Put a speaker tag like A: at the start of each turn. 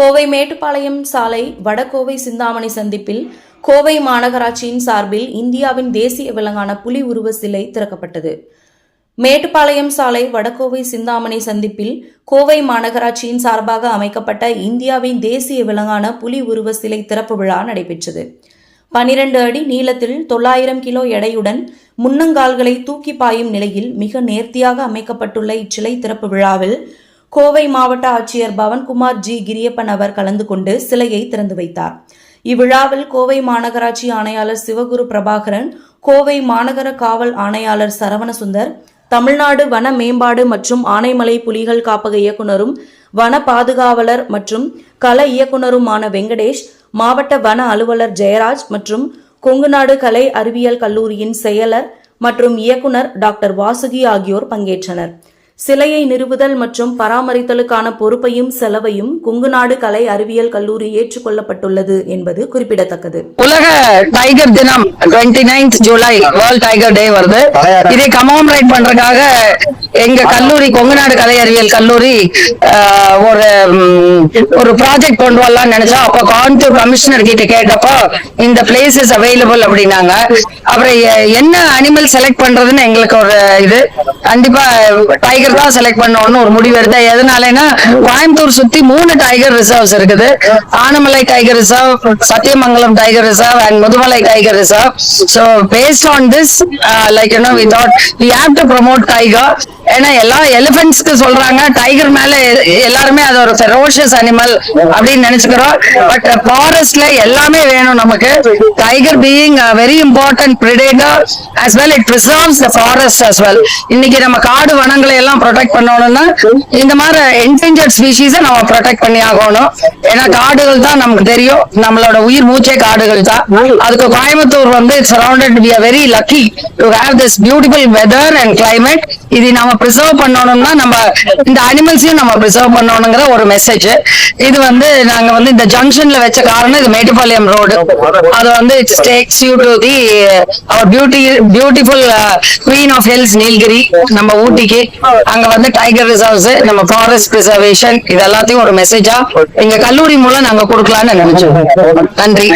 A: கோவை மேட்டுப்பாளையம் சாலை வடகோவை சிந்தாமணி சந்திப்பில் கோவை மாநகராட்சியின் சார்பில் இந்தியாவின் தேசிய விலங்கான புலி உருவ சிலை திறக்கப்பட்டது. மேட்டுப்பாளையம் சாலை வடகோவை சிந்தாமணி சந்திப்பில் கோவை மாநகராட்சியின் சார்பாக அமைக்கப்பட்ட இந்தியாவின் தேசிய விலங்கான புலி உருவ சிலை திறப்பு விழா நடைபெற்றது. பனிரெண்டு அடி நீளத்தில் தொள்ளாயிரம் கிலோ எடையுடன் முன்னங்கால்களை தூக்கி பாயும் நிலையில் மிக நேர்த்தியாக அமைக்கப்பட்டுள்ள இச்சிலை திறப்பு விழாவில் கோவை மாவட்ட ஆட்சியர் பவன்குமார் ஜி கிரியப்பன் அவர் கலந்து கொண்டு சிலையை திறந்து வைத்தார். இவ்விழாவில் கோவை மாநகராட்சி ஆணையாளர் சிவகுரு பிரபாகரன் கோவை மாநகர காவல் ஆணையாளர் சரவணசுந்தர் தமிழ்நாடு வன மேம்பாடு மற்றும் ஆனைமலை புலிகள் காப்பக இயக்குனரும் வன பாதுகாவலர் மற்றும் கல இயக்குனருமான வெங்கடேஷ் மாவட்ட வன அலுவலர் ஜெயராஜ் மற்றும் கொங்குநாடு கலை அறிவியல் கல்லூரியின் செயலர் மற்றும் இயக்குனர் டாக்டர் வாசுகி ஆகியோர் பங்கேற்றனர். சிலையை நிறுவுதல் மற்றும் பராமரித்தலுக்கான பொறுப்பையும் செலவையும் குங்குநாடு கலை அறிவியல் கல்லூரி ஏற்றுக்கொள்ளப்பட்டுள்ளது என்பது குறிப்பிடத்தக்கது.
B: உலக டைகர் தினம் 29th July world tiger day வருது. இதை கமோமரேட் பண்றதுக்காக எங்க கல்லூரி கொங்குநாடு கலை அறிவியல் கல்லூரி ஆஹ், ஒரு ஒரு ப்ராஜெக்ட் கொண்டு வரலாம்னு நினைச்சா அப்போ கான்டூர் கமிஷனர் கிட்ட கேட்டப்போ இந்த பிளேஸ் இஸ் அவைலபிள் அப்படின்னாங்க. அப்புறம் என்ன அனிமல் செலக்ட் பண்றதுன்னு எங்களுக்கு ஒரு இது. கண்டிப்பா டைகர் தான் செலக்ட் பண்ணணும்னு ஒரு முடிவு எடுத்தேன். எதனாலன்னா கோயம்புத்தூர் சுத்தி மூணு டைகர் ரிசர்வ்ஸ் இருக்குது. Anamalai tiger reserve Sathyamangalam tiger reserve and Mudumalai tiger reserve so based on this like you know we thought we have to promote tiger ஏன்னா எல்லா எலிபென்ட்ஸ்க்கு சொல்றாங்க டைகர் மேல எல்லாருமே அது ஒரு ஃபெரோஷியஸ் அனிமல் அப்படின்னு நினைச்சுக்கிறோம். பட் ஃபாரஸ்ட்ல எல்லாமே வேணும் நமக்கு. Tiger being very important predator as well it preserves the forest as well இன்னைக்கு நம்ம காடு வனங்களை எல்லாம் ப்ரொடெக்ட் பண்ணணும்னா இந்த மாதிரி என்டேஞ்சர்ட் ஸ்பீஷீஸை நம்ம ப்ரொடெக்ட் பண்ணி ஆகணும். ஏன்னா காடுகள் தான் நமக்கு தெரியும். நம்மளோட உயிர் மூச்சே காடுகள் தான். அதுக்கு கோயம்புத்தூர் வந்து surrounded we are very lucky to have this beautiful weather and climate இது நம்ம ப்ரிசர்வ் பண்ணணும்னா நம்ம இந்த அனிமல்ஸையும் நம்ம ப்ரிசர்வ் பண்ணணுங்கிற ஒரு மெசேஜ் இது வந்து நாங்க வந்து இந்த ஜங்ஷன்ல வச்ச காரணம் இது மேட்டுப்பாளையம் ரோடு அது வந்து it's takes you to the our beauty beautiful queen of hills Nilgiri நம்ம ஊட்டிக்கு. அங்க வந்து டைகர் ரிசர்வ்ஸ் நம்ம ஃபாரஸ்ட் ப்ரிசர்வேஷன் இது எல்லாத்தையும் ஒரு மெசேஜா எங்க கல்லூரி மூலம் நாங்க கொடுக்கலாம்னு நினைச்சோம். நன்றி.